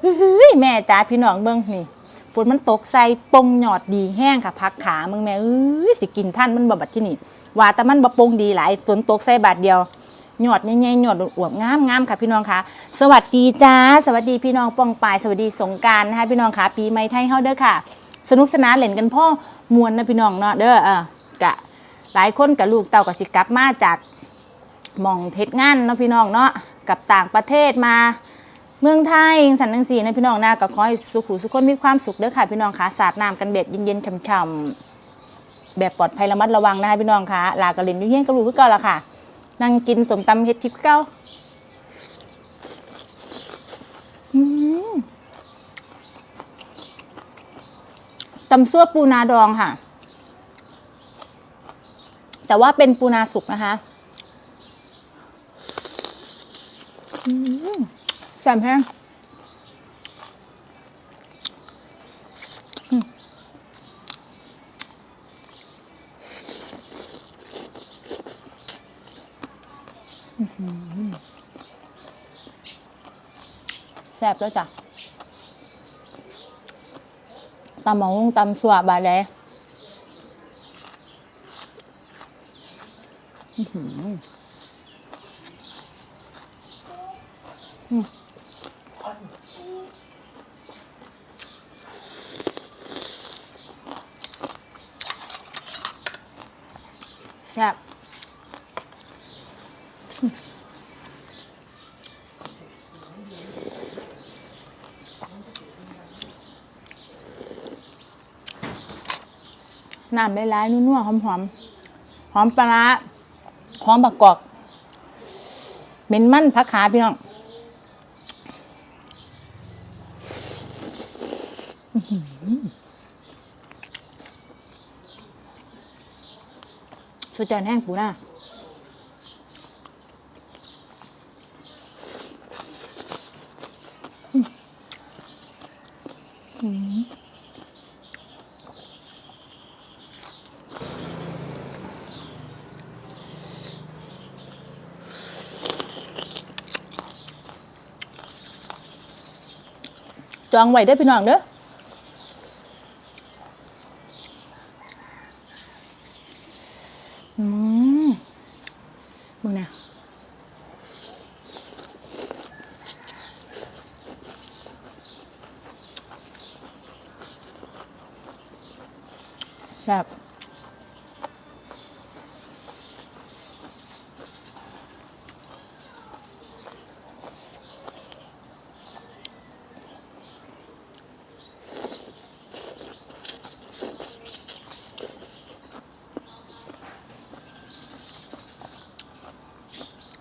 เฮ้ยแม่จ้าพี่น้องเบิ่งนี่ฝนมันตกใส่ปงหยอดดีแห้งค่ะพักขามึงแม่เอ้ยสิกินท่านมันบ่บัดที่นี่ว่าแต่มันบ่ปงดีหลายฝนตกใส่บาทเดียวหยอดใหญ่ๆหยอดอวบๆงามค่ะพี่น้องค่ะสวัสดีจ้า สวัสดีพี่น้องป้องปายสวัสดีสงการนะคะพี่น้องคะปีใหม่ไทยเฮาเด้อค่ะ สนุกสนานเล่นกันพ่อมวนนะพี่น้องเนาะเด้อเออกะหลายคนกับลูกเต่าก็สิกลับมาจากมองเทศงานเนาะพี่น้องเนาะกับต่างประเทศมา เมืองไทยสันนังสีนะพี่น้องนะก็ขอให้สุขุสุขคนมีความสุขเด้อค่ะพี่น้องค่ะสาดน้ำกันแบบเย็นๆช่ำๆแบบปลอดภัยระมัดระวังนะคะพี่น้องค่ะลากระเล่นยุ่เยี่ยงกระลูกก่าละค่ะนั่งกินสมตำเฮ็ดทิพย์เก่าตำซั่วปูนาดองค่ะ แต่ว่าเป็นปูนาสุกนะคะอืมแซ่บแห้งแซ่บแล้วจ้ะตำหมะฮุ่งตำสวบาดเลยอื้อหืออืม ซ่บน้ำหลายๆนัวๆหอมๆหอมปลาร้าหอมบักกอกเหม็นมั่นผักขาพี่น้อง สุดยอดแห้งปูน่าอืมอืมจองไว้ได้อพี่น้องเด้ออืมมึงเนี่ย แซ่บ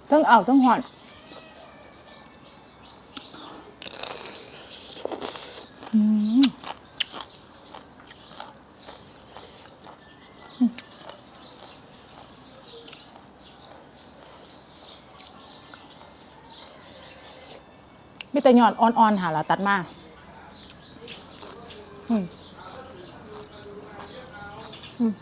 ทั้งเอาทั้งหอน มีแต่หยอดอ่อนๆหาเราตัดมาอืมอืม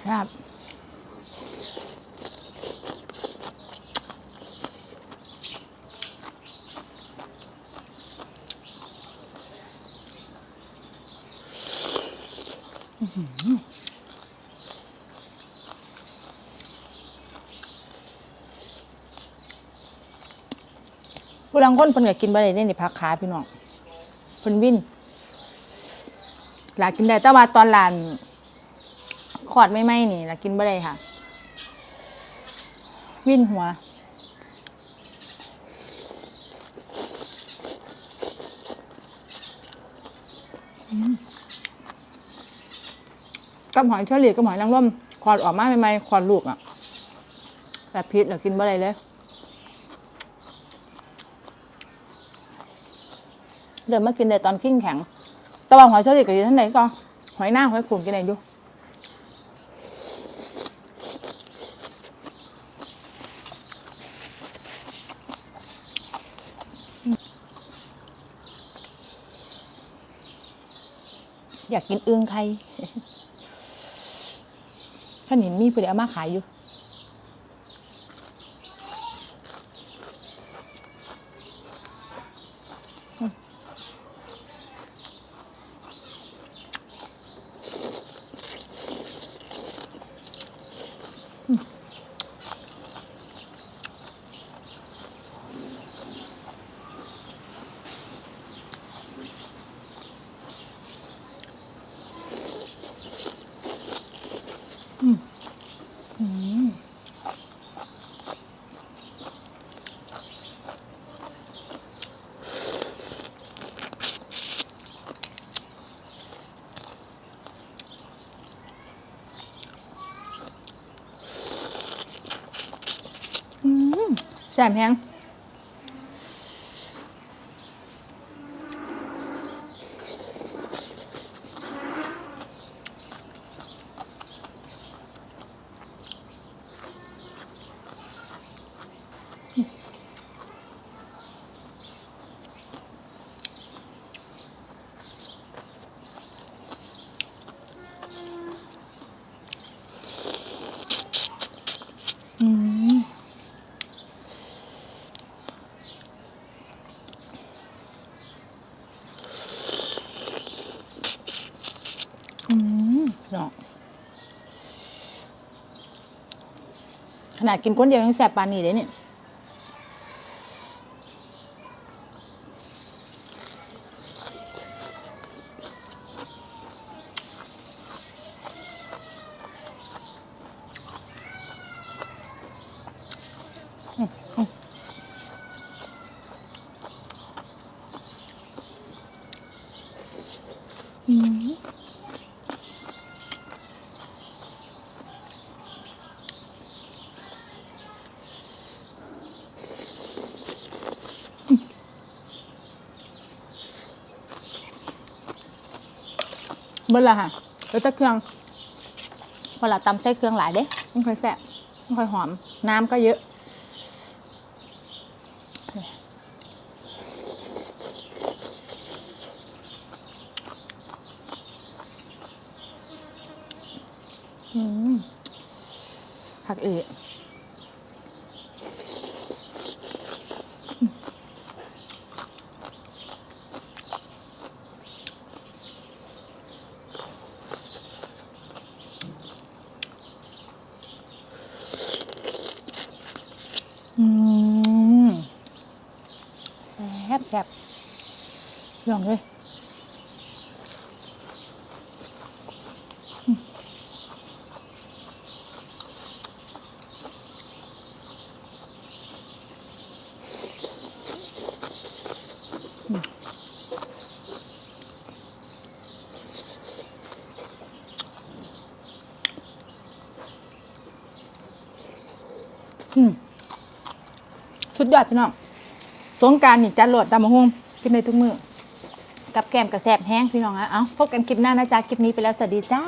แซ่บอื้อหือผู้ดังคนเพิ่นก็กินบ่ได้เด้นี่ผักขาพี่น้องเพิ่นวิน หลากินได้แต่ว่าตอนหลานขอดไม่ไหมนี่หลากินบ่ได้ค่ะ วิ่นหัวอืมกับหอยเฉลี่ยกับหอยนางรมขอดออกมาใหม่ๆขอดลูกอะแบบพิษเรากินบ่ได้เลย เดินมากินได้ตอนขิ้งแข็ง แต่ว่าหอยเชอรี่กับท่านไหนก็หอยหน้าหอยขมกินไหนดูอยากกินเอื้องไข่ขนินมีผู้ใดเอามาขายอยู่ แซ่บแฮง เนาะขนาดกินก้นเดียวยังแสบปานนี้เลยเนี่ย มื่อละค่ะแล้วจะเครื่องพอเราตำใส่เครื่องหลายเด้มันค่อยแซ่บมันค่อยหอม น้ำก็เยอะอืมผักเอะอืมแซ่บแซ่บลองเลยอืมสุดยอดพี่น้อง สงการนี่จัดโหลดตามมาหุ่งกินได้ทุกมือกับแกมกระแสบแห้งพี่น้องอะเอาพบกันคลิปหน้านะจ๊ะคลิปนี้ไปแล้วสวัสดีจ้า